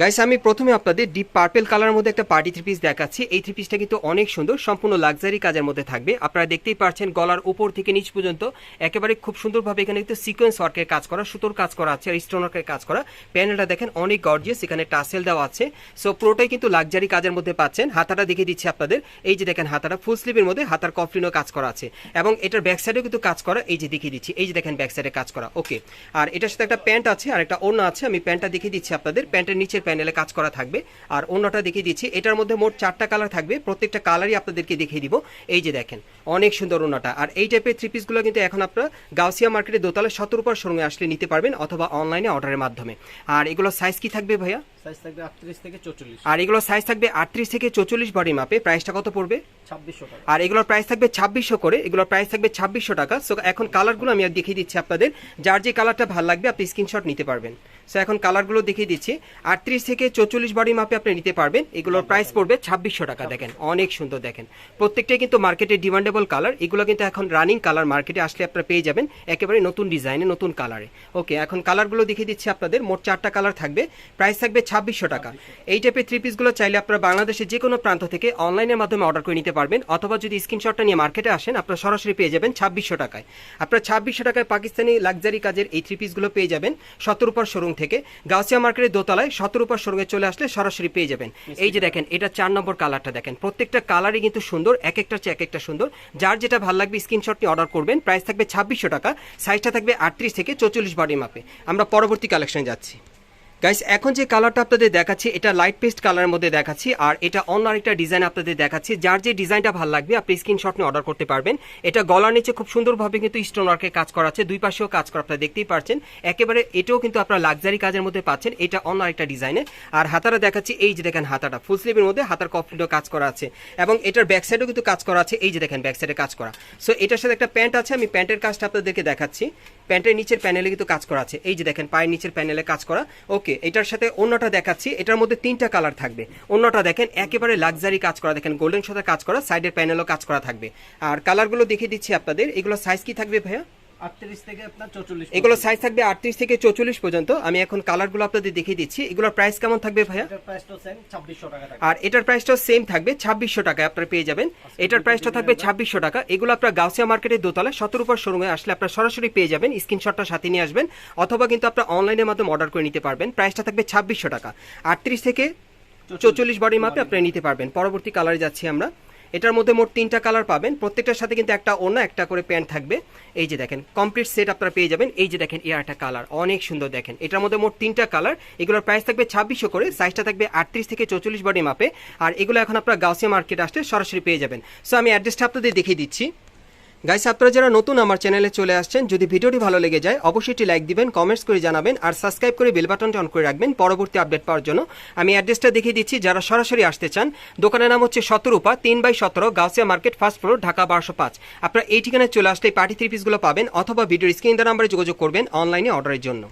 Guys আমি প্রথমে আপনাদের ডিপ পার্পেল কালারের মধ্যে একটা পার্টি থ্রি পিস দেখাচ্ছি। এই থ্রি পিসটা কিন্তু অনেক সুন্দর, সম্পূর্ণ লাক্সারি কাজের মধ্যে থাকবে। আপনারা দেখতেই পাচ্ছেন গলার উপর থেকে নিচ পর্যন্ত একেবারে খুব সুন্দরভাবে এখানে কিন্তু সিকোয়েন্স ওয়ার্কের কাজ করা, সুতোর কাজ করা আছে আর স্টোন ওয়ার্কের কাজ করা। প্যানেলটা দেখেন অনেক গর্জিয়াস এখানে টাসেল দেওয়া আছে। সো পুরোটাই কিন্তু লাক্সারি কাজের মধ্যে পাচ্ছেন। হাতাটা দেখিয়ে দিচ্ছি আপনাদের। এই যে দেখেন হাতাটা ফুল স্লিভের মধ্যে হাতার কফলিনও কাজ করা আছে। এবং এটার ব্যাক সাইডেও কিন্তু কাজ করা। এই যে দেখিয়ে দিচ্ছি, এই যে দেখেন ব্যাক সাইডে কাজ করা। ওকে আর এটার সাথে একটা প্যান্ট আছে আর একটা ওড়না আছে। আমি প্যান্টটা দেখিয়ে দিচ্ছি আপনাদের। প্যান্টের নিচের প্যানেলে কাজ করা থাকবে। আর অন্যটা দেখিয়ে দিচ্ছি এটার মধ্যে মোট চারটা কালার থাকবে প্রত্যেকটা কালারই আপনাদেরকে দেখিয়ে দিব। এই যে দেখেন অনেক সুন্দর ওনাটা আর এই টাইপের থ্রি পিসগুলো কিন্তু এখন আপনারা গাউসিয়া মার্কেটে দোতলা সতেরো উপর শোরুমে আসলে নিতে পারবেন অথবা অনলাইনে অর্ডারের মাধ্যমে। আর এগুলো সাইজ কি থাকবে ভাইয়া? সাইজ থাকবে আটত্রিশ থেকে চৌচল্লিশ। আর এগুলো সাইজ থাকবে আটত্রিশ থেকে চৌচল্লিশ বডি মাপে প্রাইসটা কত পড়বে? ছাব্বিশশো আর এগুলোর প্রাইস থাকবে ছাব্বিশশো করে এগুলোর প্রাইস থাকবে ছাব্বিশশো টাকা। সো এখন কালারগুলো আমি আর দেখিয়ে দিচ্ছি আপনাদের। যার যে কালারটা ভালো লাগবে আপনি স্ক্রিনশট নিতে পারবেন। সো এখন কালারগুলো দেখিয়ে দিচ্ছি। আটত্রিশ থেকে চৌচল্লিশ বডি মাপে আপনি নিতে পারবেন। এগুলোর প্রাইস পড়বে ছাব্বিশশো টাকা, দেখেন। অনেক সুন্দর, দেখেন। প্রত্যেকটাই কিন্তু মার্কেটে ডিমান্ডেবল কালার এগুলো কিন্তু এখন রানিং কালার মার্কেটে আসলে আপনারা পেয়ে যাবেন একেবারে নতুন ডিজাইনে নতুন কালারে ওকে এখন কালারগুলো দেখিয়ে দিচ্ছি আপনাদের। মোট চারটা কালার থাকবে। প্রাইস থাকবে ছাব্বিশশো টাকা। এই টাইপের থ্রি পিসগুলো চাইলে আপনারা বাংলাদেশের যে কোনো প্রান্ত থেকে অনলাইনের মাধ্যমে অর্ডার করে নিতে পারবেন। অথবা যদি স্ক্রিনশটটা নিয়ে মার্কেটে আসেন, আপনারা সরাসরি পেয়ে যাবেন ছাব্বিশশো টাকায়। আপনারা ছাব্বিশশো টাকায় পাকিস্তানি লাক্সারি কাজের এই থ্রি পিসগুলো পেয়ে যাবেন। সতেরোপার শোরুম থেকে গাউসিয়া মার্কেটের দোতলায় সতেরো সতেরোপার সঙ্গে চলে আসলে সরাসরি পেয়ে যাবেন। এই যে দেখেন এটা চার নম্বর কালারটা দেখেন। প্রত্যেকটা কালারই কিন্তু সুন্দর এক একটা চেয়ে এক একটা সুন্দর। যার যেটা ভালো লাগবে স্ক্রিনশটটি অর্ডার করবেন। প্রাইস থাকবে ছাব্বিশশো টাকা সাইজটা থাকবে আটত্রিশ থেকে চৌচল্লিশ বাড়ির মাপে আমরা পরবর্তী কালেকশনে যাচ্ছি। গাইস এখন যে কালারটা আপনাদের দেখাচ্ছি, এটা লাইট পেস্ট কালারের মধ্যে দেখাচ্ছি, আর এটা অন্য আরেকটা ডিজাইন আপনাদের দেখাচ্ছি, যার যে ডিজাইনটা ভালো লাগবে, আপনি স্ক্রিনশট নিয়ে অর্ডার করতে পারবেন। এটা গলার নিচে খুব সুন্দরভাবে কিন্তু স্টোন ওয়ার্কের কাজ করা আছে, দুই পাশেও কাজ করা, আপনারা দেখতেই পাচ্ছেন একেবারে এটাও কিন্তু আপনারা লাক্সারি কাজের মধ্যে পাচ্ছেন, এটা অন্য আরেকটা ডিজাইনে আর হাতারা দেখাচ্ছি, এই যে দেখেন হাতাটা ফুল স্লিভের মধ্যে হাতার কফলিও কাজ করা আছে। এবং এটার ব্যাক সাইডেও কিন্তু কাজ করা আছে, এই যে দেখেন ব্যাক সাইডে কাজ করা। সো এটার সাথে একটা প্যান্ট আছে, আমি প্যান্টের কাজটা আপনাদেরকে দেখাচ্ছি। প্যান্টের নিচের প্যানেলে কিন্তু কাজ করা আছে, এই যে দেখেন পায়ের নিচের প্যানেলে কাজ করা। ওকে এটার সাথে অন্যটা দেখাচ্ছি, এটার মধ্যে তিনটা কালার থাকবে। অন্যটা দেখেন, একেবারে লাক্সারি কাজ করা, দেখেন গোল্ডেন সাথে কাজ করা সাইডের প্যানেলও কাজ করা থাকবে। আর কালারগুলো দেখে দিচ্ছি আপনাদের, এগুলো সাইজ কি থাকবে ভাইয়া? এগুলো সাইজ থাকবে আটত্রিশ থেকে চৌচল্লিশ পর্যন্ত। আমি এখন কালারগুলো আপনাদের দেখিয়ে দিচ্ছি। এগুলোর প্রাইস কেমন থাকবে ভাইয়া? আর এটার প্রাইসটাও সেম থাকবে ছাব্বিশশো টাকায় আপনারা পেয়ে যাবেন। এটার প্রাইসটা থাকবে ছাব্বিশশো টাকা। এগুলো আপনার গাউসিয়া মার্কেটের দোতলা সতেরো উপর শোরুমে আসলে আপনারা সরাসরি পেয়ে যাবেন স্ক্রিনশটটা সাথে নিয়ে আসবেন অথবা কিন্তু আপনার অনলাইনের মাধ্যমে অর্ডার করে নিতে পারবেন। প্রাইসটা থাকবে ছাব্বিশশো টাকা। আটত্রিশ থেকে চৌচল্লিশ। বডি মাপে আপনারা নিতে পারবেন। পরবর্তী কালারে যাচ্ছি আমরা। এটার মধ্যে মোট তিনটা কালার পাবেন। প্রত্যেকটার সাথে কিন্তু একটা অন্য একটা করে প্যান্ট থাকবে। এই যে দেখেন কমপ্লিট সেট আপনারা পেয়ে যাবেন। এই যে দেখেন এর একটা কালার অনেক সুন্দর দেখেন। এটার মধ্যে মোট তিনটা কালার এগুলোর প্রাইস থাকবে ছাব্বিশশো করে সাইজটা থাকবে আটত্রিশ থেকে চৌচল্লিশ বডি মাপে আর এগুলো এখন আপনারা গাউসিয়া মার্কেট আসলে সরাসরি পেয়ে যাবেন। সো আমি অ্যাড্রেসটা আপনাদের দেখিয়ে দিচ্ছি। গাইস আপনারা যারা নতুন আমার চ্যানেলে চলে আসছেন, যদি ভিডিওটি ভালো লেগে যায়, অবশ্যই একটি লাইক দিবেন কমেন্টস করে জানাবেন, আর সাবস্ক্রাইব করে বেল বাটনটি অন করে রাখবেন পরবর্তী আপডেট পাওয়ার জন্য। আমি অ্যাড্রেসটা দেখিয়ে দিচ্ছি, যারা সরাসরি আসতে চান, দোকানের নাম হচ্ছে সতরূপা তিন বাই সতেরো, Gausia market first floor Dhaka বারোশো পাঁচ। আপনারা এই ঠিকানায় চলে আসলে পার্টি থ্রি পিসগুলো পাবেন, অথবা ভিডিওর স্ক্রিন দ্বারা নাম্বারে যোগাযোগ করবেন অনলাইনে অর্ডারের জন্য।